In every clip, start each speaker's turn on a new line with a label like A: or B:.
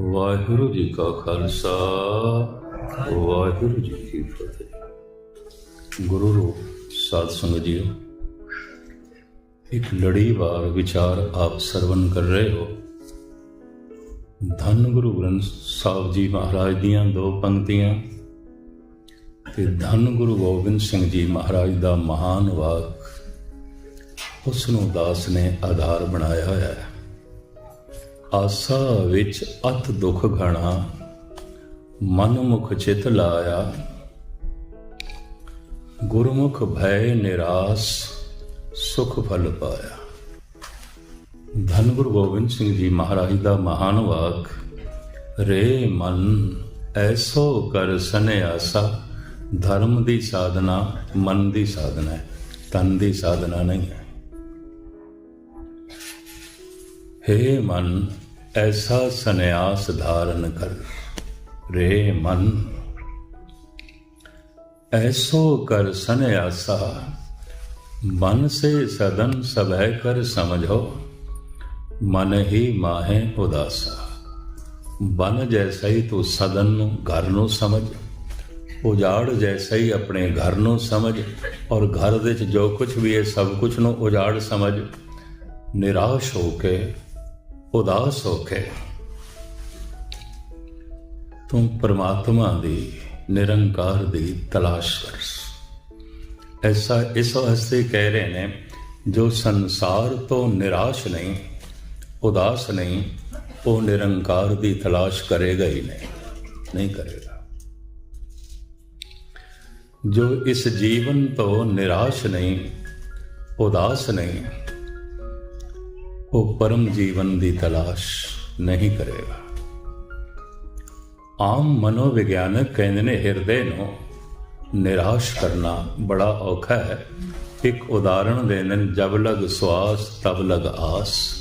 A: ਵਾਹਿਗੁਰੂ ਜੀ ਕਾ ਖਾਲਸਾ, ਵਾਹਿਗੁਰੂ ਜੀ ਕੀ ਫਤਿਹ। ਗੁਰੂ ਰੂਪ ਸਾਧ ਸੰਗਤ ਜੀਓ, ਇੱਕ ਲੜੀਵਾਰ ਵਿਚਾਰ ਆਪ ਸਰਵਨ ਕਰ ਰਹੇ ਹੋ। ਧੰਨ ਗੁਰੂ ਗ੍ਰੰਥ ਸਾਹਿਬ ਜੀ ਮਹਾਰਾਜ ਦੀਆਂ ਦੋ ਪੰਕਤੀਆਂ ਤੇ ਧੰਨ ਗੁਰੂ ਗੋਬਿੰਦ ਸਿੰਘ ਜੀ ਮਹਾਰਾਜ ਦਾ ਮਹਾਨ ਵਾਕ ਉਸ ਨੂੰ ਦਾਸ ਨੇ ਆਧਾਰ ਬਣਾਇਆ ਹੋਇਆ ਹੈ। ਆਸਾ ਵਿੱਚ ਅਤ ਦੁਖ ਘਣਾ ਮਨ ਮੁਖ ਚਿਤ ਲਾਇਆ। ਗੁਰਮੁਖ ਭੈ ਨਿਰਾਸ, ਸੁਖ ਫਲ ਪਾਇਆ। ਧੰਨ ਗੁਰੂ ਗੋਬਿੰਦ ਸਿੰਘ ਜੀ ਮਹਾਰਾਜ ਦਾ ਮਹਾਨ ਵਾਕ, ਰੇ ਮਨ ਐਸੋ ਕਰ ਸੰਿਆਸਾ ਧਰਮ ਦੀ ਸਾਧਨਾ, ਮਨ ਦੀ ਸਾਧਨਾ ਹੈ, ਤਨ ਦੀ ਸਾਧਨਾ ਨਹੀਂ ਹੈ। हे ਮਨ, ਐਸਾ ਸੰਿਆਸ ਧਾਰਨ ਕਰ। ਰੇ ਮਨ, ਐਸੋ ਕਰ ਸੰਿਆਸਾ ਮਨ ਸੇ ਸਦਨ ਸਭੈ ਕਰ ਸਮਝੋ, ਮਨ ਹੀ ਮਾਹੇ ਉਦਾਸਾ। ਬਨ ਜੈਸਾ ਹੀ ਤੂੰ ਸਦਨ ਨੂੰ ਘਰ ਨੂੰ ਸਮਝ, ਉਜਾੜ ਜੈਸਾ ਹੀ ਆਪਣੇ ਘਰ ਨੂੰ ਸਮਝ, ਔਰ ਘਰ ਦੇ ਵਿੱਚ ਜੋ ਕੁਝ ਵੀ ਹੈ ਸਭ ਕੁਝ ਨੂੰ ਉਜਾੜ ਸਮਝ। ਨਿਰਾਸ਼ ਹੋ ਕੇ ਉਦਾਸ ਹੋ ਕੇ, ਤੂੰ ਪਰਮਾਤਮਾ ਦੀ ਨਿਰੰਕਾਰ ਦੀ ਤਲਾਸ਼ ਕਰ। ਐਸਾ, ਇਸ ਵਾਸਤੇ ਕਹਿ ਰਹੇ ਨੇ, ਜੋ ਸੰਸਾਰ ਤੋਂ ਨਿਰਾਸ਼ ਨਹੀਂ, ਉਦਾਸ ਨਹੀਂ, ਉਹ ਨਿਰੰਕਾਰ ਦੀ ਤਲਾਸ਼ ਕਰੇਗਾ ਹੀ ਨਹੀਂ ਨਹੀਂ ਕਰੇਗਾ। ਜੋ ਇਸ ਜੀਵਨ ਤੋਂ ਨਿਰਾਸ਼ ਨਹੀਂ, ਉਦਾਸ ਨਹੀਂ ਉਹ ਪਰਮ ਜੀਵਨ ਦੀ ਤਲਾਸ਼ ਨਹੀਂ ਕਰੇਗਾ। ਆਮ ਮਨੋਵਿਗਿਆਨਕ ਕਹਿੰਦੇ ਨੇ ਹਿਰਦੇ ਨੂੰ ਨਿਰਾਸ਼ ਕਰਨਾ ਬੜਾ ਔਖਾ ਹੈ। ਇੱਕ ਉਦਾਹਰਣ ਦੇਣ ਜਬ ਲਗ ਸਵਾਸ ਤਬ ਲਗ ਆਸ।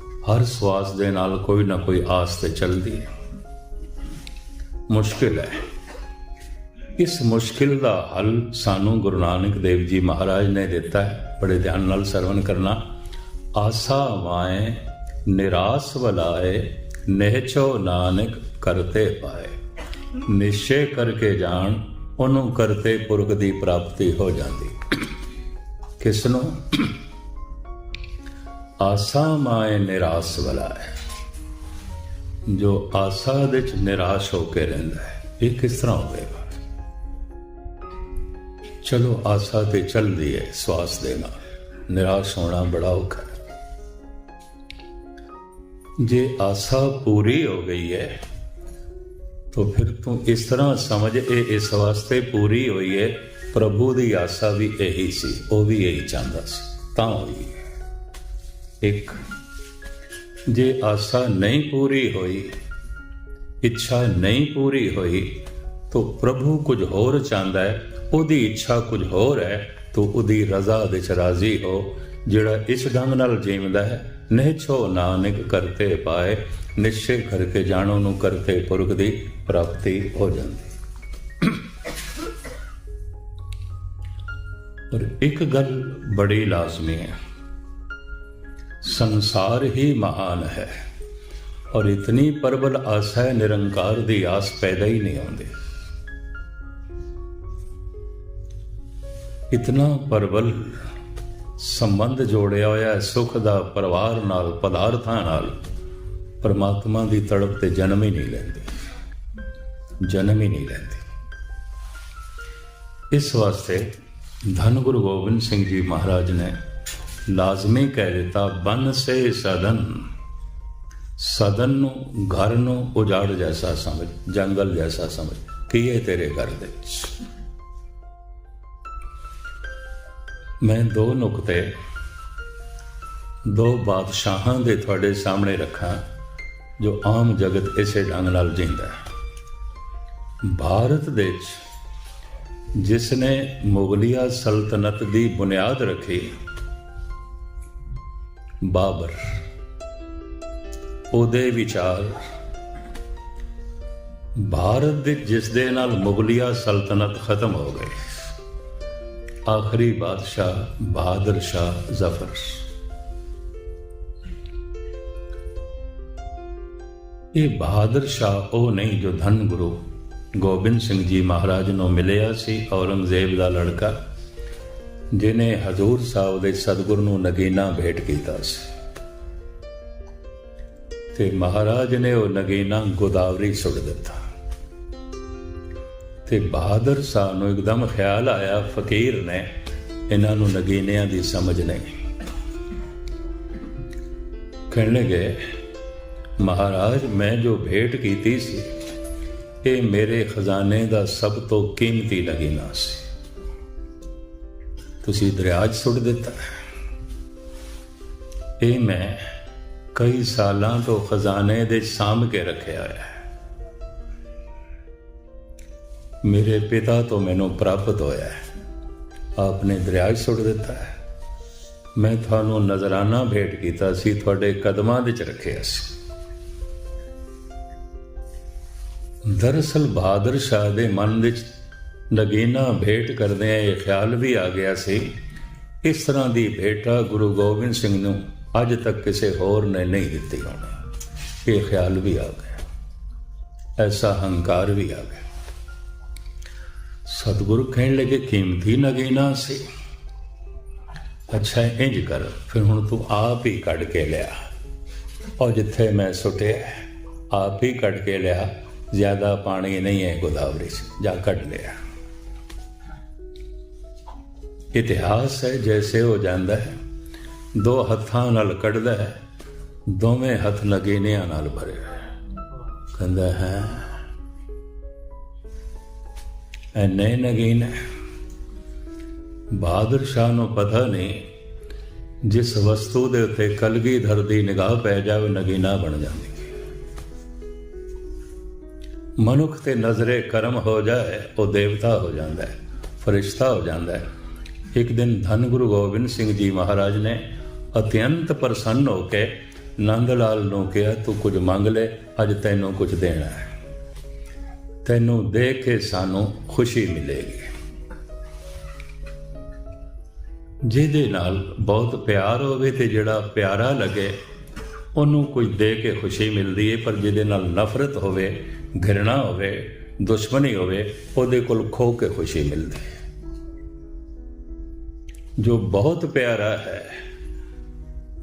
A: ਹਰ ਸਵਾਸ ਦੇ ਨਾਲ ਕੋਈ ਨਾ ਕੋਈ ਆਸ ਤੇ ਚੱਲਦੀ ਹੈ। ਮੁਸ਼ਕਿਲ ਹੈ। ਇਸ ਮੁਸ਼ਕਿਲ ਦਾ ਹੱਲ ਸਾਨੂੰ ਗੁਰੂ ਨਾਨਕ ਦੇਵ ਜੀ ਮਹਾਰਾਜ ਨੇ ਦਿੱਤਾ ਹੈ। ਬੜੇ ਧਿਆਨ ਨਾਲ ਸਰਵਣ ਕਰਨਾ। ਆਸਾ ਵਾਏ ਨਿਰਾਸ ਵਲਾਏ ਨਹਿਚੋ ਨਾਨਕ ਕਰਤੇ ਪਾਏ। ਨਿਸ਼ਚੈ ਕਰਕੇ ਜਾਣ, ਉਹਨੂੰ ਕਰਤੇ ਪੁਰਖ ਦੀ ਪ੍ਰਾਪਤੀ ਹੋ ਜਾਂਦੀ। ਕਿਸ ਨੂੰ? ਆਸਾ ਮਾਏ ਨਿਰਾਸ ਵਲਾਏ ਜੋ ਆਸਾ ਦੇ ਚ ਨਿਰਾਸ਼ ਹੋ ਕੇ ਰਹਿੰਦਾ ਹੈ, ਇਹ ਕਿਸ ਤਰ੍ਹਾਂ ਹੋਵੇਗਾ? ਚਲੋ ਆਸਾ ਤੇ ਚੱਲਦੀ ਹੈ, ਸਵਾਸ ਦੇ ਨਾਲ। ਨਿਰਾਸ਼ ਹੋਣਾ ਬੜਾ ਔਖਾ ਹੈ ਜੇ ਆਸਾ ਪੂਰੀ ਹੋ ਗਈ ਹੈ तो फिर तू इस तरह समझ ਇਹ ਇਸ ਵਾਸਤੇ ਪੂਰੀ ਹੋਈ ਹੈ ਪ੍ਰਭੂ ਦੀ ਆਸਾ ਵੀ ਇਹੀ ਸੀ ਉਹ ਵੀ ਇਹੀ ਚਾਹੁੰਦਾ ਸੀ ਤਾਂ ਹੋਈ ਇੱਕ ਜੇ ਆਸਾ ਨਹੀਂ ਪੂਰੀ ਹੋਈ ਇੱਛਾ ਨਹੀਂ ਪੂਰੀ ਹੋਈ ਤਾਂ ਪ੍ਰਭੂ ਕੁਝ ਹੋਰ ਚਾਹੁੰਦਾ ਹੈ ਉਹਦੀ ਇੱਛਾ ਕੁਝ ਹੋਰ ਹੈ ਤੋ ਉਹਦੀ ਰਜ਼ਾ ਦੇ ਚ ਰਾਜ਼ੀ ਹੋ ਜਿਹੜਾ ਇਸ ਢੰਗ ਨਾਲ ਜੀਵਦਾ ਹੈ ਨਿਹਚੋ ਨਾਨਕ ਕਰਤੇ ਪਾਏ ਨਿਸ਼ਚੈ ਕਰਕੇ ਜਾਣੋ ਨੂੰ ਕਰਤੇ ਪੁਰਖ ਦੀ ਪ੍ਰਾਪਤੀ ਹੋ ਜਾਂਦੀ। ਪਰ ਇੱਕ ਗੱਲ ਬੜੀ ਲਾਜ਼ਮੀ ਹੈ। ਸੰਸਾਰ ਹੀ ਮਹਾਨ ਹੈ ਔਰ ਇਤਨੀ ਪਰਬਲ ਆਸਾ ਹੈ, ਨਿਰੰਕਾਰ ਦੀ ਆਸ ਪੈਦਾ ਹੀ ਨਹੀਂ ਹੁੰਦੀ। ਇਤਨਾ ਪਰਬਲ ਸੰਬੰਧ ਜੋੜਿਆ ਹੋਇਆ ਹੈ, ਸੁਖ ਦਾ ਪਰਿਵਾਰ ਨਾਲ, ਪਦਾਰਥਾਂ ਨਾਲ, ਪਰਮਾਤਮਾ ਦੀ ਤੜਪ ਤੇ ਜਨਮ ਹੀ ਨਹੀਂ ਲੈਂਦੇ। ਜਨਮ ਹੀ ਨਹੀਂ ਲੈਂਦੇ। ਇਸ ਵਾਸਤੇ ਧੰਨ ਗੁਰੂ ਗੋਬਿੰਦ ਸਿੰਘ ਜੀ ਮਹਾਰਾਜ ਨੇ ਲਾਜ਼ਮੀ ਕਹਿ ਦਿੱਤਾ, ਬਨ ਸੇ ਸਦਨ ਸਦਨ ਨੂੰ ਘਰ ਨੂੰ ਉਜਾੜ ਜੈਸਾ ਸਮਝ, ਜੰਗਲ ਜੈਸਾ ਸਮਝ, ਕੀ ਹੈ ਤੇਰੇ ਘਰ ਦੇ ਮੈਂ ਦੋ ਨੁਕਤੇ, ਦੋ ਬਾਦਸ਼ਾਹਾਂ ਦੇ ਤੁਹਾਡੇ ਸਾਹਮਣੇ ਰੱਖਾਂ, ਜੋ ਆਮ ਜਗਤ ਇਸੇ ਢੰਗ ਨਾਲ ਜਿੰਦਾ ਹੈ। ਭਾਰਤ ਦੇ ਵਿੱਚ ਜਿਸ ਨੇ ਮੁਗਲਿਆ ਸਲਤਨਤ ਦੀ ਬੁਨਿਆਦ ਰੱਖੀ, ਬਾਬਰ, ਉਹਦੇ ਵਿਚਾਰ, ਭਾਰਤ ਦੇ ਜਿਸ ਦੇ ਨਾਲ ਮੁਗਲਿਆ ਸਲਤਨਤ ਖਤਮ ਹੋ ਗਈ। ਆਖਰੀ ਬਾਦਸ਼ਾਹ ਬਹਾਦਰ ਸ਼ਾਹ ਜ਼ਫਰ। ਇਹ ਬਹਾਦਰ ਸ਼ਾਹ ਉਹ ਨਹੀਂ ਜੋ ਧੰਨ ਗੁਰੂ ਗੋਬਿੰਦ ਸਿੰਘ ਜੀ ਮਹਾਰਾਜ ਨੂੰ ਮਿਲਿਆ ਸੀ ਔਰੰਗਜ਼ੇਬ ਦਾ ਲੜਕਾ ਜਿਨੇ ਹਜ਼ੂਰ ਸਾਹਿਬ ਦੇ ਸਤਿਗੁਰ ਨੂੰ ਨਗੀਨਾ ਭੇਟ ਕੀਤਾ ਸੀ। ਤੇ ਮਹਾਰਾਜ ਨੇ ਉਹ ਨਗੀਨਾ ਗੋਦਾਵਰੀ ਸੁੱਟ ਦਿੱਤਾ। ਤੇ ਬਹਾਦਰ ਸਾਹਿਬ ਨੂੰ ਇੱਕਦਮ ਖਿਆਲ ਆਇਆ ਫਕੀਰ ਨੇ, ਇਹਨਾਂ ਨੂੰ ਨਗੀਨਿਆਂ ਦੀ ਸਮਝ ਨਹੀਂ। ਕਹਿਣ ਲੱਗੇ, ਮਹਾਰਾਜ, ਮੈਂ ਜੋ ਭੇਟ ਕੀਤੀ ਸੀ, ਇਹ ਮੇਰੇ ਖਜ਼ਾਨੇ ਦਾ ਸਭ ਤੋਂ ਕੀਮਤੀ ਨਗੀਨਾ ਸੀ। ਤੁਸੀਂ ਦਰਿਆ 'ਚ ਸੁੱਟ ਦਿੱਤਾ ਇਹ ਮੈਂ ਕਈ ਸਾਲਾਂ ਤੋਂ ਖਜ਼ਾਨੇ ਦੇ ਸਾਂਭ ਕੇ ਰੱਖਿਆ ਹੈ। ਮੇਰੇ ਪਿਤਾ ਤੋਂ ਮੈਨੂੰ ਪ੍ਰਾਪਤ ਹੋਇਆ ਹੈ। ਆਪਨੇ ਦਰਿਆ 'ਚ ਸੁੱਟ ਦਿੱਤਾ ਹੈ। ਮੈਂ ਤੁਹਾਨੂੰ ਨਜ਼ਰਾਨਾ ਭੇਟ ਕੀਤਾ ਸੀ, ਤੁਹਾਡੇ ਕਦਮਾਂ ਵਿੱਚ ਰੱਖਿਆ ਸੀ। ਦਰਅਸਲ ਬਹਾਦਰ ਸ਼ਾਹ ਦੇ ਮਨ ਵਿੱਚ ਨਗੀਨਾ ਭੇਟ ਕਰਦੇ ਆ ਇਹ ਖਿਆਲ ਵੀ ਆ ਗਿਆ ਸੀ, ਇਸ ਤਰ੍ਹਾਂ ਦੀ ਭੇਟਾ ਗੁਰੂ ਗੋਬਿੰਦ ਸਿੰਘ ਨੂੰ ਅੱਜ ਤੱਕ ਕਿਸੇ ਹੋਰ ਨੇ ਨਹੀਂ ਦਿੱਤੀ ਹੋਣੀ। ਇਹ ਖਿਆਲ ਵੀ ਆ ਗਿਆ। ਐਸਾ ਹੰਕਾਰ ਵੀ ਆ ਗਿਆ। ਸਤਿਗੁਰੂ ਕਹਿਣ ਲੱਗੇ, ਕੀਮਤੀ ਨਗੀਨਾ ਸੀ। ਅੱਛਾ, ਇੰਜ ਕਰ, ਫਿਰ ਹੁਣ ਤੂੰ ਆਪ ਹੀ ਕੱਢ ਕੇ ਲਿਆ। ਔਰ ਜਿੱਥੇ ਮੈਂ ਸੁੱਟਿਆ, ਆਪ ਹੀ ਕੱਢ ਕੇ ਲਿਆ। ਜ਼ਿਆਦਾ ਪਾਣੀ ਨਹੀਂ ਹੈ ਗੋਦਾਵਰੀ 'ਚ, ਜਾ ਕੱਢ ਲਿਆ। ਇਤਿਹਾਸ ਹੈ, ਜੈਸੇ ਹੋ ਜਾਂਦਾ ਹੈ, ਦੋ ਹੱਥਾਂ ਨਾਲ ਕੱਢਦਾ ਹੈ, ਦੋਵੇਂ ਹੱਥ ਨਗੀਨਿਆਂ ਨਾਲ ਭਰੇ ਕਹਿੰਦਾ ਹੈ ਐਨੇ ਨਗੀਨ ਹੈ ਬਹਾਦਰ ਸ਼ਾਹ ਨੂੰ ਪਤਾ ਨਹੀਂ ਜਿਸ ਵਸਤੂ ਦੇ ਉੱਤੇ ਕਲਗੀਧਰ ਦੀ ਨਿਗਾਹ ਪੈ ਜਾਵੇ ਨਗੀਨਾ ਬਣ ਜਾਂਦੀ ਮਨੁੱਖ ਤੇ ਨਜ਼ਰੇ ਕਰਮ ਹੋ ਜਾਏ, ਉਹ ਦੇਵਤਾ ਹੋ ਜਾਂਦਾ ਹੈ ਫਰਿਸ਼ਤਾ ਹੋ ਜਾਂਦਾ ਹੈ ਇੱਕ ਦਿਨ ਧੰਨ ਗੁਰੂ ਗੋਬਿੰਦ ਸਿੰਘ ਜੀ ਮਹਾਰਾਜ ਨੇ ਅਤਿਅੰਤ ਪ੍ਰਸੰਨ ਹੋ ਕੇ ਨੰਦ ਲਾਲ ਨੂੰ ਕਿਹਾ, ਤੂੰ ਕੁਝ ਮੰਗ ਲੈ, ਅੱਜ ਤੈਨੂੰ ਕੁਝ ਦੇਣਾ ਹੈ ਤੈਨੂੰ ਦੇਖ ਕੇ ਸਾਨੂੰ ਖੁਸ਼ੀ ਮਿਲੇਗੀ। ਜਿਹਦੇ ਨਾਲ ਬਹੁਤ ਪਿਆਰ ਹੋਵੇ ਤੇ ਜਿਹੜਾ ਪਿਆਰਾ ਲੱਗੇ, ਉਹਨੂੰ ਕੁਝ ਦੇ ਕੇ ਖੁਸ਼ੀ ਮਿਲਦੀ ਹੈ ਪਰ ਜਿਹਦੇ ਨਾਲ ਨਫ਼ਰਤ ਹੋਵੇ, ਘਿਰਣਾ ਹੋਵੇ, ਦੁਸ਼ਮਣੀ ਹੋਵੇ, ਉਹਦੇ ਕੋਲ ਖੋ ਕੇ ਖੁਸ਼ੀ ਮਿਲਦੀ ਹੈ ਜੋ ਬਹੁਤ ਪਿਆਰਾ ਹੈ,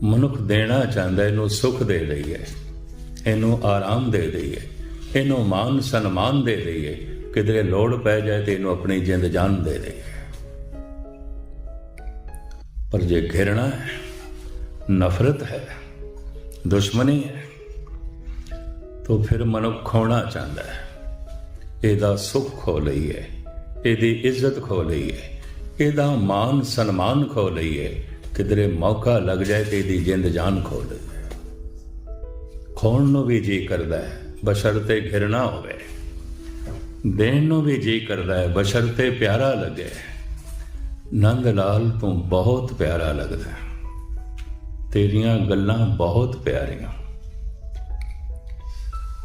A: ਮਨੁੱਖ ਦੇਣਾ ਚਾਹੁੰਦਾ, ਇਹਨੂੰ ਸੁਖ ਦੇ ਦਈਏ, ਇਹਨੂੰ ਆਰਾਮ ਦੇ ਦਈਏ। ਇਹਨੂੰ ਮਾਨ ਸਨਮਾਨ ਦੇ ਲਈਏ ਕਿਦਰੇ ਲੋੜ ਪੈ ਜਾਏ ਤੇ ਇਹਨੂੰ ਆਪਣੀ ਜਿੰਦ ਜਾਨ ਦੇ ਦੇ ਪਰ ਜੇ ਘਿਰਣਾ ਹੈ, ਨਫ਼ਰਤ ਹੈ, ਦੁਸ਼ਮਣੀ ਹੈ, ਤਾਂ ਫਿਰ ਮਨੁੱਖ ਖੋਣਾ ਚਾਹੁੰਦਾ ਹੈ। ਇਹਦਾ ਸੁੱਖ ਖੋ ਲਈਏ, ਇਹਦੀ ਇੱਜ਼ਤ ਖੋ ਲਈਏ, ਇਹਦਾ ਮਾਨ ਸਨਮਾਨ ਖੋ ਲਈਏ। ਕਿਦਰੇ ਮੌਕਾ ਲੱਗ ਜਾਏ ਤੇ ਇਹਦੀ ਜਿੰਦ ਜਾਨ ਖੋ ਲਈਏ। ਖੋਣ ਨੂੰ ਵੀ ਜੀ ਕਰਦਾ ਹੈ। ਬਸ਼ਰ ਤੇ ਘਿਰਣਾ ਹੋਵੇ। ਦੇਣ ਨੂੰ ਵੀ ਜੀ ਕਰਦਾ ਹੈ, ਬਸ਼ਰ ਤੇ ਪਿਆਰਾ ਲੱਗੇ ਨੰਦ ਲਾਲ ਤੂੰ ਬਹੁਤ ਪਿਆਰਾ ਲੱਗਦਾ ਤੇਰੀਆਂ ਗੱਲਾਂ ਬਹੁਤ ਪਿਆਰੀਆਂ।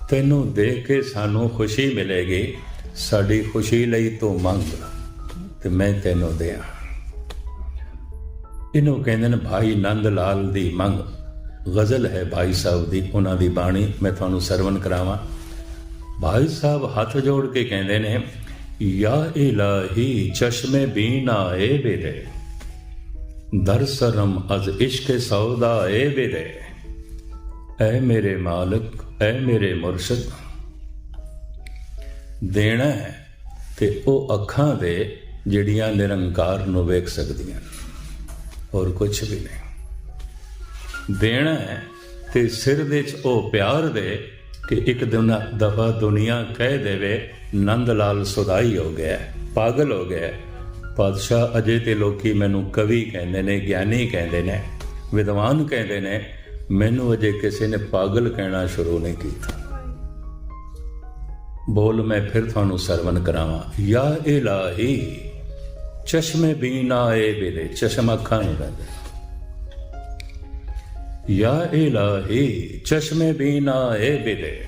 A: ਤੈਨੂੰ ਦੇਖ ਕੇ ਸਾਨੂੰ ਖੁਸ਼ੀ ਮਿਲੇਗੀ, ਸਾਡੀ ਖੁਸ਼ੀ ਲਈ ਤੂੰ ਮੰਗ, ਤੇ ਮੈਂ ਤੈਨੂੰ ਦਿਆਂ। ਇਹਨੂੰ ਕਹਿੰਦੇ ਨੇ, ਭਾਈ ਨੰਦ ਲਾਲ ਦੀ ਮੰਗ। ਗਜ਼ਲ ਹੈ ਭਾਈ ਸਾਹਿਬ ਦੀ, ਉਹਨਾਂ ਦੀ ਬਾਣੀ, ਮੈਂ ਤੁਹਾਨੂੰ ਸਰਵਨ ਕਰਾਵਾਂ। ਭਾਈ ਸਾਹਿਬ ਹੱਥ ਜੋੜ ਕੇ ਕਹਿੰਦੇ ਨੇ, ਯਾ ਇਲਾਹੀ ਚਸ਼ਮੇ ਬੀਨਾ ਏ ਬੇਦੇ, ਦਰਸਰਮ ਅਜ਼ ਇਸ਼ਕ ਸੌਦਾ ਏ ਬੇਦੇ। ਐ ਮੇਰੇ ਮਾਲਕ, ਐ ਮੇਰੇ ਮੁਰਸ਼ਿਦ, ਦੇਣਾ ਹੈ ਤੇ ਉਹ ਅੱਖਾਂ ਦੇ ਜਿਹੜੀਆਂ ਨਿਰੰਕਾਰ ਨੂੰ ਵੇਖ ਸਕਦੀਆਂ ਹੋਰ ਕੁਝ ਵੀ ਨਹੀਂ। ਦੇਣਾ ਤੇ ਸਿਰ ਦੇ ਚ ਉਹ ਪਿਆਰ ਦੇ ਕਿ ਇੱਕ ਦਿਨ ਦਫਾ ਦੁਨੀਆ ਕਹਿ ਦੇਵੇ, ਨੰਦ ਲਾਲ ਸੁਦਾਈ ਹੋ ਗਿਆ, ਪਾਗਲ ਹੋ ਗਿਆ। ਪਾਤਸ਼ਾਹ ਅਜੇ ਤੇ ਲੋਕੀ ਮੈਨੂੰ ਕਵੀ ਕਹਿੰਦੇ ਨੇ, ਗਿਆਨੀ ਕਹਿੰਦੇ ਨੇ, ਵਿਦਵਾਨ ਕਹਿੰਦੇ ਨੇ, ਮੈਨੂੰ ਅਜੇ ਕਿਸੇ ਨੇ ਪਾਗਲ ਕਹਿਣਾ ਸ਼ੁਰੂ ਨਹੀਂ ਕੀਤਾ। ਬੋਲ, ਮੈਂ ਫਿਰ ਤੁਹਾਨੂੰ ਸਰਵਨ ਕਰਾਵਾਂ। ਯਾ ਇਲਾਹੀ, ਚਸ਼ਮੇ ਬੀਨਾ ਏ ਬੇਲੇ ਚਸ਼ਮ ਅੱਖਾਂ ਨਹੀਂ ਰਹਿੰਦੇ ਯਾ ਇਲਾਹੀ, ਚਸ਼ਮੇ ਬੀਨਾ ਏ ਬੇਲੇ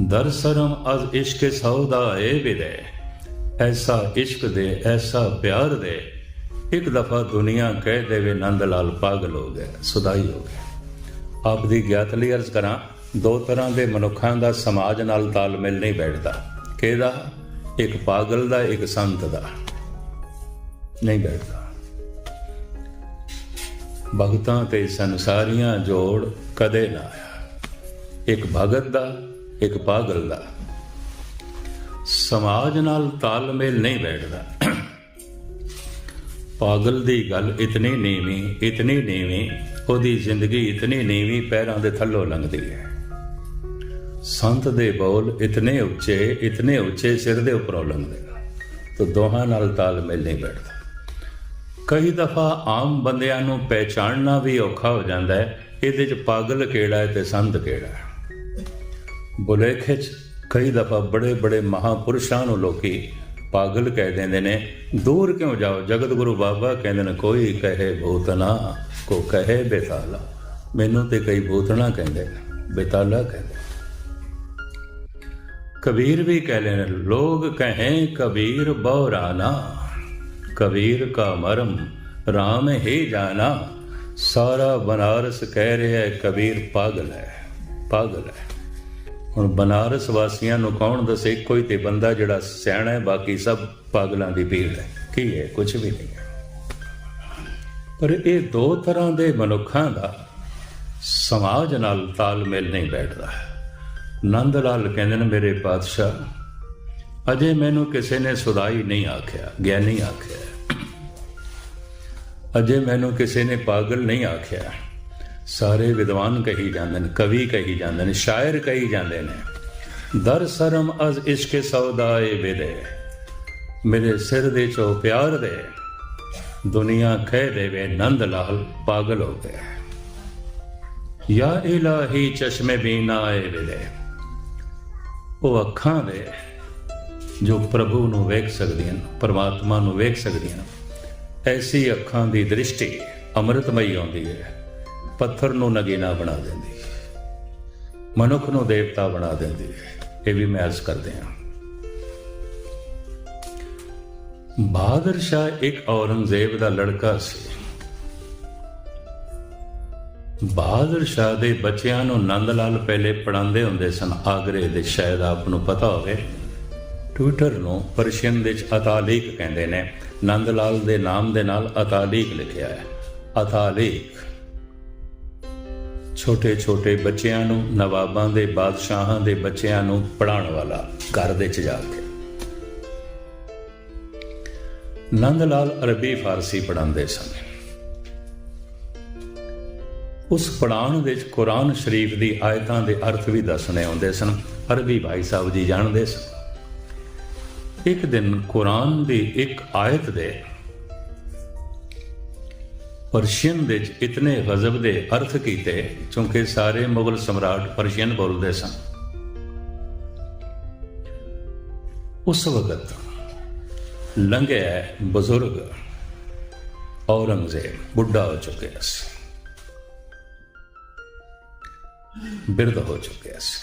A: ਦਰਸਰਮ ਅਜ਼ ਇਸ਼ਕ ਸੌਦਾ ਏ ਬੇਲੇ ਐਸਾ ਇਸ਼ਕ ਦੇ, ਐਸਾ ਪਿਆਰ ਦੇ। ਇੱਕ ਦਫਾ ਦੁਨੀਆ ਕਹਿ ਦੇਵੇ, ਨੰਦ ਲਾਲ ਪਾਗਲ ਹੋ ਗਿਆ, ਸੁਦਾਈ ਹੋ ਗਿਆ। ਆਪ ਦੀ ਗਿਆਤ ਲਈ ਅਰਜ਼ ਕਰਾਂ, ਦੋ ਤਰ੍ਹਾਂ ਦੇ ਮਨੁੱਖਾਂ ਦਾ ਸਮਾਜ ਨਾਲ ਤਾਲਮੇਲ ਨਹੀਂ ਬੈਠਦਾ। ਕਿਹਦਾ? ਇੱਕ ਪਾਗਲ ਦਾ, ਇੱਕ ਸੰਤ ਦਾ। ਨਹੀਂ ਬੈਠਦਾ। ਭਗਤਾਂ ਤੇ ਸੰਸਾਰੀਆਂ ਜੋੜ ਕਦੇ ਨਾ ਆਇਆ। ਇੱਕ ਭਗਤ ਦਾ, ਇੱਕ ਪਾਗਲ ਦਾ। ਸਮਾਜ ਨਾਲ ਤਾਲਮੇਲ ਨਹੀਂ ਬੈਠਦਾ। ਪਾਗਲ ਦੀ ਗੱਲ ਇਤਨੀ ਨੀਵੀਂ ਇਤਨੀ ਨੀਵੀਂ, ਉਹਦੀ ਜ਼ਿੰਦਗੀ ਇਤਨੀ ਨੀਵੀਂ ਪੈਰਾਂ ਦੇ ਥੱਲੋਂ ਲੰਘਦੀ ਹੈ। ਸੰਤ ਦੇ ਬੋਲ ਇਤਨੇ ਉੱਚੇ ਇਤਨੇ ਉੱਚੇ ਸਿਰ ਦੇ ਉੱਪਰੋਂ ਲੰਘਦੇ ਤਾਂ ਦੋਹਾਂ ਨਾਲ ਤਾਲਮੇਲ ਨਹੀਂ ਬੈਠਦਾ। ਕਈ ਦਫਾ ਆਮ ਬੰਦਿਆਂ ਨੂੰ ਪਹਿਚਾਣਨਾ ਵੀ ਔਖਾ ਹੋ ਜਾਂਦਾ ਹੈ। ਇਹਦੇ 'ਚ ਪਾਗਲ ਕਿਹੜਾ ਹੈ ਤੇ ਸੰਤ ਕਿਹੜਾ ਹੈ? ਬੁਲੇਖੇ 'ਚ ਕਈ ਦਫਾ ਬੜੇ ਬੜੇ ਮਹਾਪੁਰਸ਼ਾਂ ਨੂੰ ਲੋਕੀ ਪਾਗਲ ਕਹਿ ਦਿੰਦੇ ਨੇ, ਦੂਰ ਕਿਉਂ ਜਾਓ? ਜਗਤ ਗੁਰੂ ਬਾਬਾ ਕਹਿੰਦੇ ਨੇ, ਕੋਈ ਕਹੇ ਭੂਤਨਾ, ਕੋ ਕਹੇ ਬੇਤਾਲਾ। ਮੈਨੂੰ ਤੇ ਕਈ ਭੂਤਨਾ ਕਹਿੰਦੇ ਨੇ, ਬੇਤਾਲਾ ਕਹਿੰਦੇ ਕਬੀਰ ਵੀ ਕਹਿੰਦੇ ਨੇ ਲੋਕ ਕਹੇ ਕਬੀਰ ਬਹੁਰਾਨਾ कबीर का मरम राम ही जाना सारा बनारस कह ਰਿਹਾ ਹੈ ਕਬੀਰ ਪਾਗਲ ਹੈ ਪਾਗਲ ਹੈ ਹੁਣ ਬਨਾਰਸ ਵਾਸੀਆਂ ਨੂੰ ਕੌਣ ਦੱਸੇ ਕੋਈ ਤੇ ਬੰਦਾ ਜਿਹੜਾ ਸਿਆਣਾ ਹੈ ਬਾਕੀ ਸਭ ਪਾਗਲਾਂ ਦੀ ਭੀੜ ਹੈ ਕੀ ਹੈ ਕੁਝ ਵੀ ਨਹੀਂ ਹੈ ਪਰ ਇਹ ਦੋ ਤਰ੍ਹਾਂ ਦੇ ਮਨੁੱਖਾਂ ਦਾ ਸਮਾਜ ਨਾਲ ਤਾਲਮੇਲ ਨਹੀਂ ਬੈਠਦਾ ਹੈ ਨੰਦ ਲਾਲ ਕਹਿੰਦੇ ਨੇ ਮੇਰੇ ਪਾਤਸ਼ਾਹ ਅਜੇ ਮੈਨੂੰ ਕਿਸੇ ਨੇ ਸੁਦਾਈ ਨਹੀਂ ਆਖਿਆ, ਗਿਆਨੀ ਆਖਿਆ। ਅਜੇ ਮੈਨੂੰ ਕਿਸੇ ਨੇ ਪਾਗਲ ਨਹੀਂ ਆਖਿਆ। ਸਾਰੇ ਵਿਦਵਾਨ ਕਹੀ ਜਾਂਦੇ ਨੇ, ਕਵੀ ਕਹੀ ਜਾਂਦੇ ਨੇ, ਸ਼ਾਇਰ ਕਹੀ ਜਾਂਦੇ ਨੇ, ਦਰ ਸਰਮ ਅਜ਼ ਇਸ਼ਕ ਸੌਦਾਏ ਵਿਦੇ, ਮੇਰੇ ਸਿਰ ਦੇ ਚੋ ਪਿਆਰ ਦੇ, ਦੁਨੀਆ ਕਹਿ ਦੇਵੇ ਨੰਦ ਲਾਲ ਪਾਗਲ ਹੋ ਗਿਆ ਯਾ ਇਲਾਹੀ ਚਸ਼ਮੇ ਬੀਨਾ ਆਏ ਵਿਦੇ, ਉਹ ਅੱਖਾਂ ਦੇ ਜੋ ਪ੍ਰਭੂ ਨੂੰ ਵੇਖ ਸਕਦੀਆਂ ਪਰਮਾਤਮਾ ਨੂੰ ਵੇਖ ਸਕਦੀਆਂ ਐਸੀ ਅੱਖਾਂ ਦੀ ਦ੍ਰਿਸ਼ਟੀ ਅੰਮ੍ਰਿਤਮਈ ਆਉਂਦੀ ਹੈ। ਪੱਥਰ ਨੂੰ ਨਗੀਨਾ ਬਣਾ ਦਿੰਦੀ ਹੈ। ਮਨੁੱਖ ਨੂੰ ਦੇਵਤਾ ਬਣਾ ਦਿੰਦੀ ਹੈ। ਇਹ ਵੀ ਮੈਂ ਅਰਜ਼ ਕਰਦੇ ਹਾਂ। ਬਹਾਦਰ ਸ਼ਾਹ ਇੱਕ ਔਰੰਗਜ਼ੇਬ ਦਾ ਲੜਕਾ ਸੀ। ਬਹਾਦਰ ਸ਼ਾਹ ਦੇ ਬੱਚਿਆਂ ਨੂੰ ਨੰਦ ਲਾਲ ਪਹਿਲੇ ਪੜਾਉਂਦੇ ਹੁੰਦੇ ਸਨ। ਆਗਰੇ ਦੇ ਸ਼ਾਇਦ ਆਪ ਨੂੰ ਪਤਾ ਹੋਵੇ। ਟਵਿੱਟਰ ਨੂੰ ਪਰਸ਼ੀਅਨ ਵਿੱਚ ਅਤਾਲੀਕ ਕਹਿੰਦੇ ਨੇ। ਨੰਦ ਲਾਲ ਦੇ ਨਾਮ ਦੇ ਨਾਲ ਅਤਾਲੀਕ ਲਿਖਿਆ ਹੈ। ਅਤਾਲੀਕ ਛੋਟੇ ਛੋਟੇ ਬੱਚਿਆਂ ਨੂੰ, ਨਵਾਬਾਂ ਦੇ ਬਾਦਸ਼ਾਹਾਂ ਦੇ ਬੱਚਿਆਂ ਨੂੰ ਪੜਾਉਣ ਵਾਲਾ ਘਰ ਦੇ ਚ ਜਾ ਕੇ। ਨੰਦ ਲਾਲ ਅਰਬੀ ਫਾਰਸੀ ਪੜਾਉਂਦੇ ਸਨ। ਉਸ ਪੜਾਉਣ ਵਿੱਚ ਕੁਰਾਨ ਸ਼ਰੀਫ ਦੀ ਆਇਤਾਂ ਦੇ ਅਰਥ ਵੀ ਦੱਸਣੇ ਆਉਂਦੇ ਸਨ। ਅਰਬੀ ਭਾਈ ਸਾਹਿਬ ਜੀ ਜਾਣਦੇ ਸਨ। ਇੱਕ ਦਿਨ ਕੁਰਾਨ ਦੀ ਇੱਕ ਆਇਤ ਦੇ ਪਰਸ਼ੀਅਨ ਵਿੱਚ ਇਤਨੇ ਗਜ਼ਬ ਦੇ ਅਰਥ ਕੀਤੇ ਕਿਉਂਕਿ ਸਾਰੇ ਮੁਗਲ ਸਮਰਾਟ ਪਰਸ਼ੀਅਨ ਬੋਲਦੇ ਸਨ। ਉਸ ਵਕਤ ਲੰਘਿਆ ਬਜ਼ੁਰਗ ਔਰੰਗਜ਼ੇਬ ਬੁੱਢਾ ਹੋ ਚੁੱਕਿਆ ਸੀ। ਬਿਰਧ ਹੋ ਚੁੱਕਿਆ ਸੀ।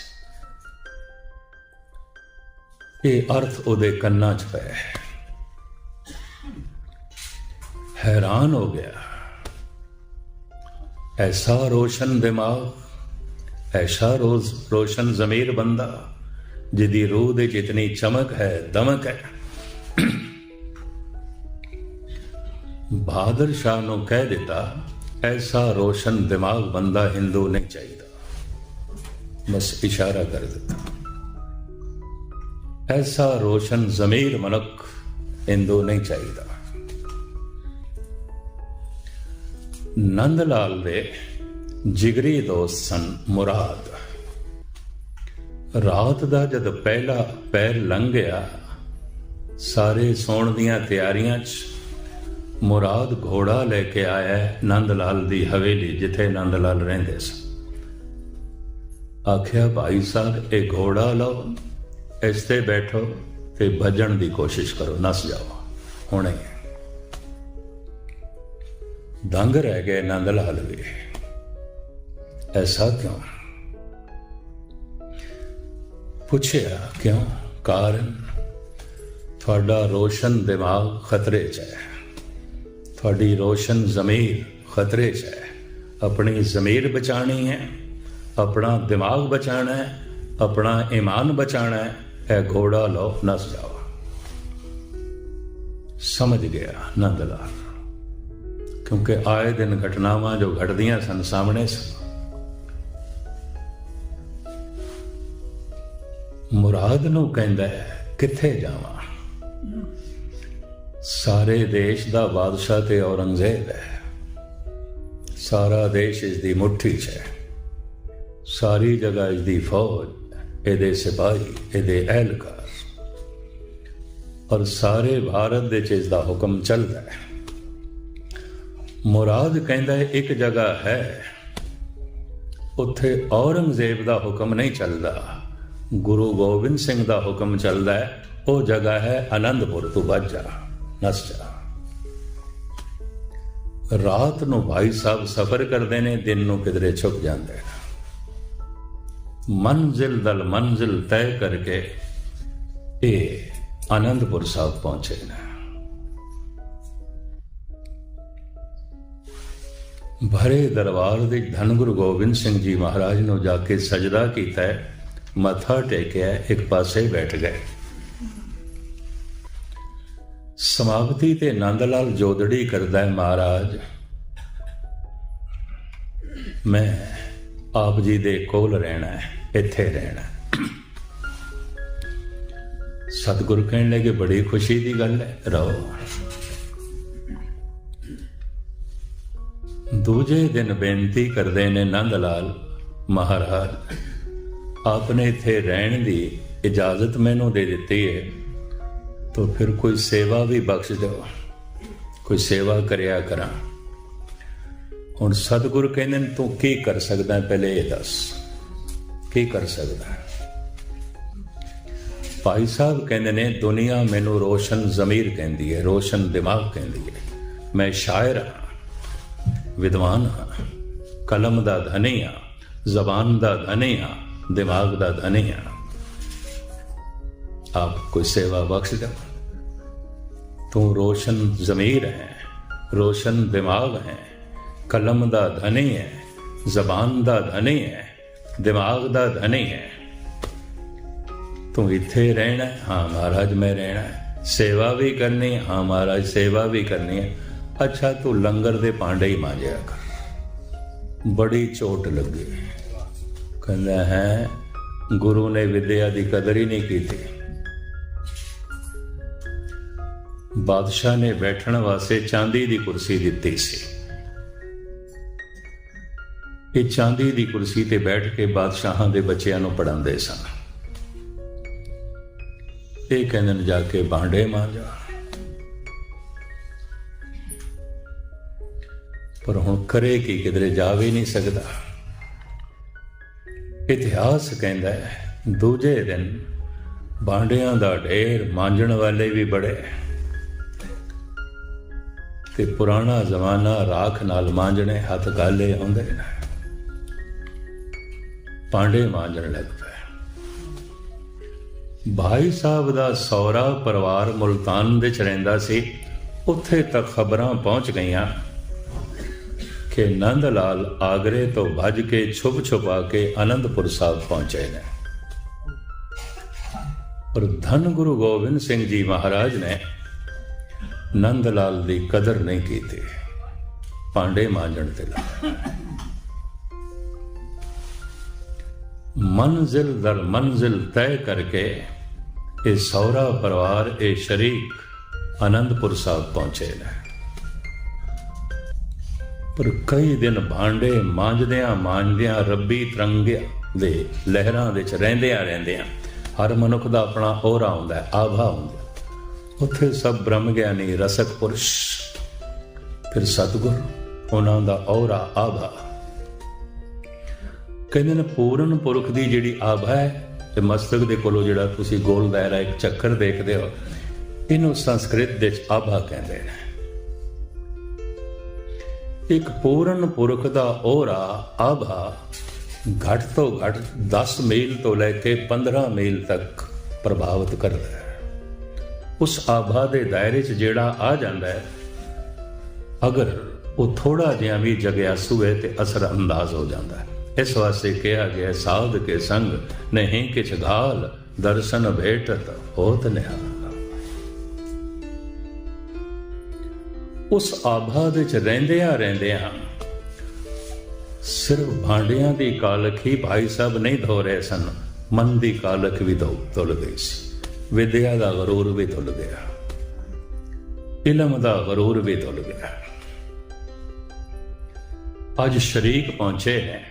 A: ਇਹ ਅਰਥ ਉਹਦੇ ਕੰਨਾਂ 'ਚ ਪਿਆ ਹੈਰਾਨ ਹੋ ਗਿਆ। ਐਸਾ ਰੋਸ਼ਨ ਦਿਮਾਗ, ਐਸਾ ਰੋਜ਼ ਰੋਸ਼ਨ ਜ਼ਮੀਰ ਬੰਦਾ, ਜਿਹਦੀ ਰੂਹ ਦੇ ਜਿਤਨੀ ਚਮਕ ਹੈ, ਦਮਕ ਹੈ। ਬਹਾਦਰ ਸ਼ਾਹ ਨੂੰ ਕਹਿ ਦਿੱਤਾ, ਐਸਾ ਰੋਸ਼ਨ ਦਿਮਾਗ ਬੰਦਾ ਹਿੰਦੂ ਨਹੀਂ ਚਾਹੀਦਾ। ਬਸ ਇਸ਼ਾਰਾ ਕਰ ਦਿੱਤਾ। ਐਸਾ ਰੋਸ਼ਨ ਜ਼ਮੀਰ ਮਨੁੱਖ ਹਿੰਦੂ ਨਹੀਂ ਚਾਹੀਦਾ। ਨੰਦ ਲਾਲ ਦੇ ਜਿਗਰੀ ਦੋਸਤ ਸਨ ਮੁਰਾਦ। ਰਾਤ ਦਾ ਜਦ ਪਹਿਲਾ ਪੈਰ ਲੰਘ ਗਿਆ, ਸਾਰੇ ਸੌਣ ਦੀਆਂ ਤਿਆਰੀਆਂ 'ਚ ਮੁਰਾਦ ਘੋੜਾ ਲੈ ਕੇ ਆਇਆ ਨੰਦ ਲਾਲ ਦੀ ਹਵੇਲੀ ਜਿੱਥੇ ਨੰਦ ਲਾਲ ਰਹਿੰਦੇ ਸਨ। ਆਖਿਆ, ਭਾਈ ਸਾਹਿਬ, ਇਹ ਘੋੜਾ ਲਓ। ਇਸ ਤੇ ਬੈਠੋ ਤੇ ਭਜਣ ਦੀ ਕੋਸ਼ਿਸ਼ ਕਰੋ, ਨਸ ਜਾਓ। ਹੁਣੇ ਦੰਗ ਰਹਿ ਗਏ ਨੰਦ ਲਾਲ ਵੀ। ਐਸਾ ਕਿਉਂ? ਪੁੱਛਿਆ ਕਿਉਂ? ਕਾਰਨ? ਤੁਹਾਡਾ ਰੋਸ਼ਨ ਦਿਮਾਗ ਖਤਰੇ 'ਚ ਹੈ। ਤੁਹਾਡੀ ਰੋਸ਼ਨ ਜ਼ਮੀਰ ਖਤਰੇ 'ਚ ਹੈ। ਆਪਣੀ ਜ਼ਮੀਰ ਬਚਾਣੀ ਹੈ, ਆਪਣਾ ਦਿਮਾਗ ਬਚਾਣਾ ਹੈ, ਆਪਣਾ ਈਮਾਨ ਬਚਾਣਾ ਹੈ। ਇਹ ਘੋੜਾ ਲਓ, ਨਸ ਜਾਓ। ਸਮਝ ਗਿਆ ਨੰਦ ਲਾਲ ਕਿਉਂਕਿ ਆਏ ਦਿਨ ਘਟਨਾਵਾਂ ਜੋ ਘਟਦੀਆਂ ਸਨ, ਸਾਹਮਣੇ ਸਨ ਮੁਰਾਦ ਨੂੰ ਕਹਿੰਦਾ ਹੈ, ਕਿੱਥੇ ਜਾਵਾਂ? ਸਾਰੇ ਦੇਸ਼ ਦਾ ਬਾਦਸ਼ਾਹ ਤੇ ਔਰੰਗਜ਼ੇਬ ਹੈ। ਸਾਰਾ ਦੇਸ਼ ਇਸ ਦੀ ਮੁੱਠੀ 'ਚ ਹੈ। ਸਾਰੀ ਜਗ੍ਹਾ ਇਸ ਦੀ ਫੌਜ। ਇਹਦੇ ਸਿਪਾਹੀ ਇਹਦੇ ਅਹਿਲਕਾਰ। ਔਰ ਸਾਰੇ ਭਾਰਤ ਦੇ 'ਚ ਇਸ ਦਾ ਹੁਕਮ ਚੱਲਦਾ ਹੈ। ਮੁਰਾਦ ਕਹਿੰਦਾ ਹੈ, ਇੱਕ ਜਗ੍ਹਾ ਹੈ, ਉੱਥੇ ਔਰੰਗਜ਼ੇਬ ਦਾ ਹੁਕਮ ਨਹੀਂ ਚੱਲਦਾ। ਗੁਰੂ ਗੋਬਿੰਦ ਸਿੰਘ ਦਾ ਹੁਕਮ ਚੱਲਦਾ ਹੈ, ਉਹ ਜਗ੍ਹਾ ਹੈ ਆਨੰਦਪੁਰ ਤੋਂ ਬਾਜਾ ਨਸ ਜਾ ਰਾਤ ਨੂੰ ਭਾਈ ਸਾਹਿਬ ਸਫ਼ਰ ਕਰਦੇ ਨੇ, ਦਿਨ ਨੂੰ ਕਿਧਰੇ ਛੁਪ ਜਾਂਦੇ ਨੇ। ਮੰਜ਼ਿਲ ਦਲ ਮੰਜ਼ਿਲ ਤੈਅ ਕਰਕੇ ਇਹ ਆਨੰਦਪੁਰ ਸਾਹਿਬ ਪਹੁੰਚੇ ਨੇ। ਭਰੇ ਦਰਬਾਰ ਦੇ ਧੰਨ ਗੁਰੂ ਗੋਬਿੰਦ ਸਿੰਘ ਜੀ ਮਹਾਰਾਜ ਨੂੰ ਜਾ ਕੇ ਸਜਦਾ ਕੀਤਾ ਮੱਥਾ ਟੇਕਿਆ ਇੱਕ ਪਾਸੇ ਬੈਠ ਗਏ। ਸਮਾਪਤੀ ਤੇ ਆਨੰਦ ਲਾਲ ਜੋਦੜੀ ਕਰਦਾ ਹੈ ਮਹਾਰਾਜ। ਮੈਂ ਆਪ ਜੀ ਦੇ ਕੋਲ ਰਹਿਣਾ ਹੈ। ਇੱਥੇ ਰਹਿਣਾ। ਹੈ ਸਤਿਗੁਰੂ ਕਹਿਣ ਲੱਗੇ, ਬੜੀ ਖੁਸ਼ੀ ਦੀ ਗੱਲ ਹੈ, ਰਹੋ। ਦੂਜੇ ਦਿਨ ਬੇਨਤੀ ਕਰਦੇ ਨੇ ਨੰਦ ਲਾਲ ਮਹਾਰਾਜ, ਆਪਨੇ ਇੱਥੇ ਰਹਿਣ ਦੀ ਇਜਾਜ਼ਤ ਮੈਨੂੰ ਦੇ ਦਿੱਤੀ ਹੈ ਤਾਂ ਫਿਰ ਕੋਈ ਸੇਵਾ ਵੀ ਬਖਸ਼ ਦਿਓ, ਕੋਈ ਸੇਵਾ ਕਰਿਆ ਕਰਾਂ। ਹੁਣ ਸਤਿਗੁਰ ਕਹਿੰਦੇ ਨੇ, ਤੂੰ ਕੀ ਕਰ ਸਕਦਾ ਪਹਿਲੇ ਇਹ ਦੱਸ। ਕੀ ਕਰ ਸਕਦਾ ਭਾਈ ਸਾਹਿਬ ਕਹਿੰਦੇ ਨੇ, ਦੁਨੀਆ ਮੈਨੂੰ ਰੋਸ਼ਨ ਜ਼ਮੀਰ ਕਹਿੰਦੀ ਹੈ, ਰੋਸ਼ਨ ਦਿਮਾਗ ਕਹਿੰਦੀ ਹੈ। ਮੈਂ ਸ਼ਾਇਰ ਹਾਂ, ਵਿਦਵਾਨ ਹਾਂ, ਕਲਮ ਦਾ ਧਨੀ ਹਾਂ, ਜ਼ਬਾਨ ਦਾ ਧਨੀ ਹਾਂ, ਦਿਮਾਗ ਦਾ ਧਨੀ ਹਾਂ। ਆਪ ਕੋਈ ਸੇਵਾ ਬਖਸ਼ ਦਿਓ ਤੂੰ ਰੋਸ਼ਨ ਜ਼ਮੀਰ ਹੈ, ਰੋਸ਼ਨ ਦਿਮਾਗ ਹੈ, ਕਲਮ ਦਾ ਧਨੀ ਹੈ, ਜ਼ਬਾਨ ਦਾ ਧਨੀ ਹੈ ਦਿਮਾਗ ਦਾ ਧਨੀ ਹੈ ਤੂੰ ਇੱਥੇ ਰਹਿਣਾ ਹਾਂ ਮਹਾਰਾਜ ਮੈਂ ਰਹਿਣਾ ਸੇਵਾ ਵੀ ਕਰਨੀ ਹਾਂ ਮਹਾਰਾਜ ਸੇਵਾ ਵੀ ਕਰਨੀ ਹੈ। ਅੱਛਾ, ਤੂੰ ਲੰਗਰ ਦੇ ਭਾਂਡੇ ਹੀ ਮਾਂਜਿਆ ਕਰ। ਬੜੀ ਚੋਟ ਲੱਗੀ। ਕਹਿੰਦਾ ਹੈ, ਗੁਰੂ ਨੇ ਵਿਦਿਆ ਦੀ ਕਦਰ ਹੀ ਨਹੀਂ ਕੀਤੀ। ਬਾਦਸ਼ਾਹ ਨੇ ਬੈਠਣ ਵਾਸਤੇ ਚਾਂਦੀ ਦੀ ਕੁਰਸੀ ਦਿੱਤੀ ਸੀ। ਇਹ ਚਾਂਦੀ ਦੀ ਕੁਰਸੀ ਤੇ ਬੈਠ ਕੇ ਬਾਦਸ਼ਾਹਾਂ ਦੇ ਬੱਚਿਆਂ ਨੂੰ ਪੜਾਉਂਦੇ ਸਨ। ਇਹ ਕਹਿੰਦੇ ਨੇ, ਜਾ ਕੇ ਭਾਂਡੇ ਮਾਂਜਾ ਪਰ ਹੁਣ ਕਰੇ ਕੀ, ਕਿਧਰੇ ਜਾ ਵੀ ਨਹੀਂ ਸਕਦਾ। ਇਤਿਹਾਸ ਕਹਿੰਦਾ ਹੈ, ਦੂਜੇ ਦਿਨ ਬਾਂਡਿਆਂ ਦਾ ਢੇਰ ਮਾਂਜਣ ਵਾਲੇ ਵੀ ਬੜੇ ਤੇ ਪੁਰਾਣਾ ਜ਼ਮਾਨਾ ਰਾਖ ਨਾਲ ਮਾਂਜਣੇ ਹੱਥ ਗਾਲੇ ਆਉਂਦੇ ਨੇ। ਪਾਂਡੇ ਮਾਂਜਣ ਲੱਗ ਪਏ ਭਾਈ ਸਾਹਿਬ ਦਾ ਸੌਰਾ ਪਰਿਵਾਰ ਮੁਲਤਾਨ ਵਿੱਚ ਰਹਿੰਦਾ ਸੀ। ਉੱਥੇ ਤੱਕ ਖਬਰਾਂ ਪਹੁੰਚ ਗਈਆਂ ਕਿ ਨੰਦ ਲਾਲ ਆਗਰੇ ਤੋਂ ਭੱਜ ਕੇ ਛੁਪ ਛੁਪਾ ਕੇ ਆਨੰਦਪੁਰ ਸਾਹਿਬ ਪਹੁੰਚੇ ਨੇ। ਪਰ ਧੰਨ ਗੁਰੂ ਗੋਬਿੰਦ ਸਿੰਘ ਜੀ ਮਹਾਰਾਜ ਨੇ ਨੰਦ ਲਾਲ ਦੀ ਕਦਰ ਨਹੀਂ ਕੀਤੀ। ਪਾਂਡੇ ਮਾਂਜਣ ਤੇ ਲੱਗਾ। ਮੰਜ਼ਿਲ ਦਰ ਮੰਜ਼ਿਲ ਤੈਅ ਕਰਕੇ ਇਹ ਸੌਰਾ ਪਰਿਵਾਰ, ਇਹ ਸ਼ਰੀਕ ਆਨੰਦਪੁਰ ਸਾਹਿਬ ਪਹੁੰਚੇ ਨੇ। ਪਰ ਕਈ ਦਿਨ ਭਾਂਡੇ ਮਾਂਜਦਿਆਂ ਮਾਂਜਦਿਆਂ ਰੱਬੀ ਤਰੰਗਿਆ ਦੇ ਲਹਿਰਾਂ ਵਿੱਚ ਰਹਿੰਦਿਆਂ ਰਹਿੰਦਿਆਂ ਹਰ ਮਨੁੱਖ ਦਾ ਆਪਣਾ ਔਰਾ ਹੁੰਦਾ ਹੈ ਆਭਾ ਹੁੰਦਾ। ਉੱਥੇ ਸਭ ਬ੍ਰਹਮ ਗਿਆਨੀ ਰਸਕ ਪੁਰਸ਼ ਫਿਰ ਸਤਿਗੁਰ, ਉਹਨਾਂ ਦਾ ਔਰਾ ਆਭਾ। ਕਹਿੰਦੇ ਨੇ ਪੂਰਨ ਪੁਰਖ ਦੀ ਜਿਹੜੀ ਆਭਾ ਹੈ ਤੇ ਮਸਤਕ ਦੇ ਕੋਲੋਂ ਜਿਹੜਾ ਤੁਸੀਂ ਗੋਲ ਦਾਇਰਾ, ਇੱਕ ਚੱਕਰ ਦੇਖਦੇ ਹੋ, ਇਹਨੂੰ ਸੰਸਕ੍ਰਿਤ ਦੇ ਵਿੱਚ ਆਭਾ ਕਹਿੰਦੇ ਨੇ। ਇੱਕ ਪੂਰਨ ਪੁਰਖ ਦਾ ਔਰਾ ਆਭਾ ਘੱਟ ਤੋਂ ਘੱਟ 10 ਮੀਲ ਤੋਂ ਲੈ ਕੇ 15 ਮੀਲ ਤੱਕ ਪ੍ਰਭਾਵਿਤ ਕਰਦਾ ਹੈ। ਉਸ ਆਭਾ ਦੇ ਦਾਇਰੇ 'ਚ ਜਿਹੜਾ ਆ ਜਾਂਦਾ ਹੈ, ਅਗਰ ਉਹ ਥੋੜਾ ਜਿਹਾ ਵੀ ਜਗਿਆਸੂ ਹੈ ਤੇ ਅਸਰ ਅੰਦਾਜ਼ ਹੋ ਜਾਂਦਾ ਹੈ। ਇਸ ਵਾਸਤੇ ਕਿਹਾ ਗਿਆ ਸਾਧ ਕੇ ਸੰਗ ਨਹੀਂ ਕਿਛ ਘਾਲ, ਦਰਸ਼ਨ ਭੇਟਤ ਹੋਤ ਨਿਹਾਲ। ਉਸ ਆਭਾ ਦੇ ਚ ਰਹਿੰਦਿਆਂ ਰਹਿੰਦਿਆਂ ਸਿਰਫ ਭਾਂਡਿਆਂ ਦੀ ਕਾਲਖ ਹੀ ਭਾਈ ਸਾਹਿਬ ਨਹੀਂ ਧੋ ਰਹੇ ਸਨ, ਮਨ ਦੀ ਕਾਲਖ ਵੀ ਧੋ ਧੁੱਲ ਗਈ ਸੀ, ਵਿਦਿਆ ਦਾ ਗਰੂਰ ਵੀ ਧੁੱਲ ਗਿਆ, ਇਲਮ ਦਾ ਗਰੂਰ ਵੀ ਧੁੱਲ ਗਿਆ। ਅੱਜ ਸ਼ਰੀਕ ਪਹੁੰਚੇ ਹੈ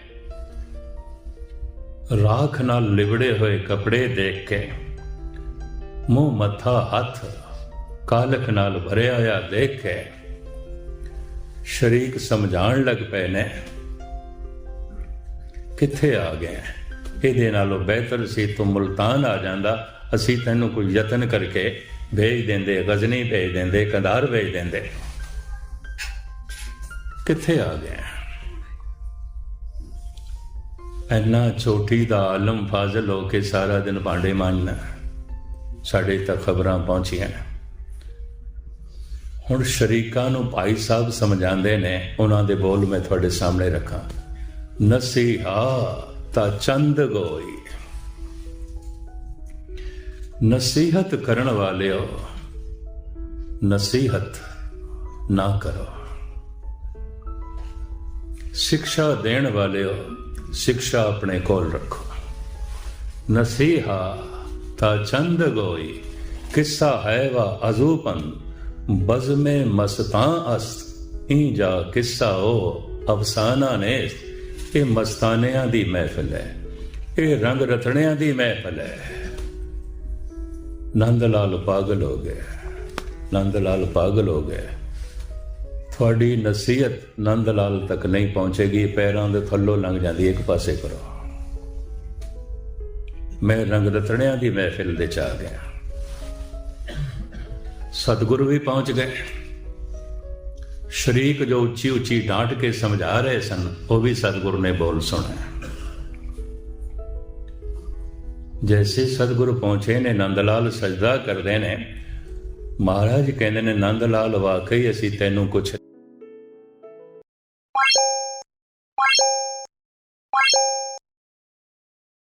A: ਰਾਖ ਨਾਲ ਲਿਵੜੇ ਹੋਏ ਕੱਪੜੇ ਦੇਖ ਕੇ ਮੂੰਹ ਮੱਥਾ ਹੱਥ ਕਾਲਖ ਨਾਲ ਭਰਿਆ ਹੋਇਆ ਦੇਖ ਕੇ ਸ਼ਰੀਕ ਸਮਝਾਣ ਲੱਗ ਪਏ ਨੇ, ਕਿੱਥੇ ਆ ਗਏ? ਇਹਦੇ ਨਾਲੋਂ ਬਿਹਤਰ ਸੀ ਤੂੰ ਮੁਲਤਾਨ ਆ ਜਾਂਦਾ। ਅਸੀਂ ਤੈਨੂੰ ਕੋਈ ਯਤਨ ਕਰਕੇ ਭੇਜ ਦਿੰਦੇ, ਗਜ਼ਨੀ ਭੇਜ ਦਿੰਦੇ, ਕੰਧਾਰ ਭੇਜ ਦਿੰਦੇ। ਕਿੱਥੇ ਆ ਗਏ? ਇੰਨਾ ਛੋਟੀ ਦਾ ਆਲਮ ਫਾਜ਼ਲ ਹੋ ਕੇ ਸਾਰਾ ਦਿਨ ਭਾਂਡੇ ਮਾਂਜਣਾ, ਸਾਡੇ ਤੱਕ ਖਬਰਾਂ ਪਹੁੰਚੀਆਂ। ਹੁਣ ਸ਼ਰੀਕਾਂ ਨੂੰ ਭਾਈ ਸਾਹਿਬ ਸਮਝਾਉਂਦੇ ਨੇ, ਉਹਨਾਂ ਦੇ ਬੋਲ ਮੈਂ ਤੁਹਾਡੇ ਸਾਹਮਣੇ ਰੱਖਾਂ। ਨਸੀਹਾ ਤਾਂ ਚੰਦ ਗੋਈ। ਨਸੀਹਤ ਕਰਨ ਵਾਲਿਓ, ਨਸੀਹਤ ਨਾ ਕਰੋ। ਸਿੱਖਿਆ ਦੇਣ ਵਾਲਿਓ ਸਿੱਖਿਆ ਆਪਣੇ ਕੋਲ ਰੱਖੋ। ਨਸੀਹਾ ਤਾਂ ਚੰਦ ਗੋਈ, ਕਿੱਸਾ ਹੈ ਵਾ ਅਜ਼ੂਪਨ ਬਜ਼ਮੇ ਮਸਤਾਂ ਅਸਤ ਇਂ ਜਾ ਕਿੱਸਾ ਉਹ ਅਫਸਾਨਾ ਨੇ ਇਹ ਮਸਤਾਨਿਆਂ ਦੀ ਮਹਿਫਲ ਹੈ, ਇਹ ਰੰਗ ਰਤਣਿਆਂ ਦੀ ਮਹਿਫਲ ਹੈ। ਨੰਦ ਲਾਲ ਪਾਗਲ ਹੋ ਗਿਆ, ਨੰਦ ਲਾਲ ਪਾਗਲ ਹੋ ਗਿਆ। ਤੁਹਾਡੀ ਨਸੀਹਤ ਨੰਦ ਲਾਲ ਤੱਕ ਨਹੀਂ ਪਹੁੰਚੇਗੀ, ਪੈਰਾਂ ਦੇ ਥੱਲੋਂ ਲੰਘ ਜਾਂਦੀ ਇੱਕ ਪਾਸੇ ਕਰੋ। ਮੈਂ ਰੰਗ ਰਤਣਿਆਂ ਦੀ ਮਹਿਫਿਲ ਦੇ ਚ ਆ ਗਿਆ। ਸਤਿਗੁਰੂ ਵੀ ਪਹੁੰਚ ਗਏ। ਸ਼ਰੀਕ ਜੋ ਉੱਚੀ ਉੱਚੀ ਡਾਂਟ ਕੇ ਸਮਝਾ ਰਹੇ ਸਨ, ਉਹ ਵੀ ਸਤਿਗੁਰੂ ਨੇ ਬੋਲ ਸੁਣਿਆ। ਜੈਸੇ ਸਤਿਗੁਰੂ ਪਹੁੰਚੇ ਨੇ ਨੰਦ ਲਾਲ ਸਜਦਾ ਕਰਦੇ ਨੇ, ਮਹਾਰਾਜ ਕਹਿੰਦੇ ਨੇ ਨੰਦ ਲਾਲ ਵਾਕਈ ਅਸੀਂ ਤੈਨੂੰ ਕੁਛ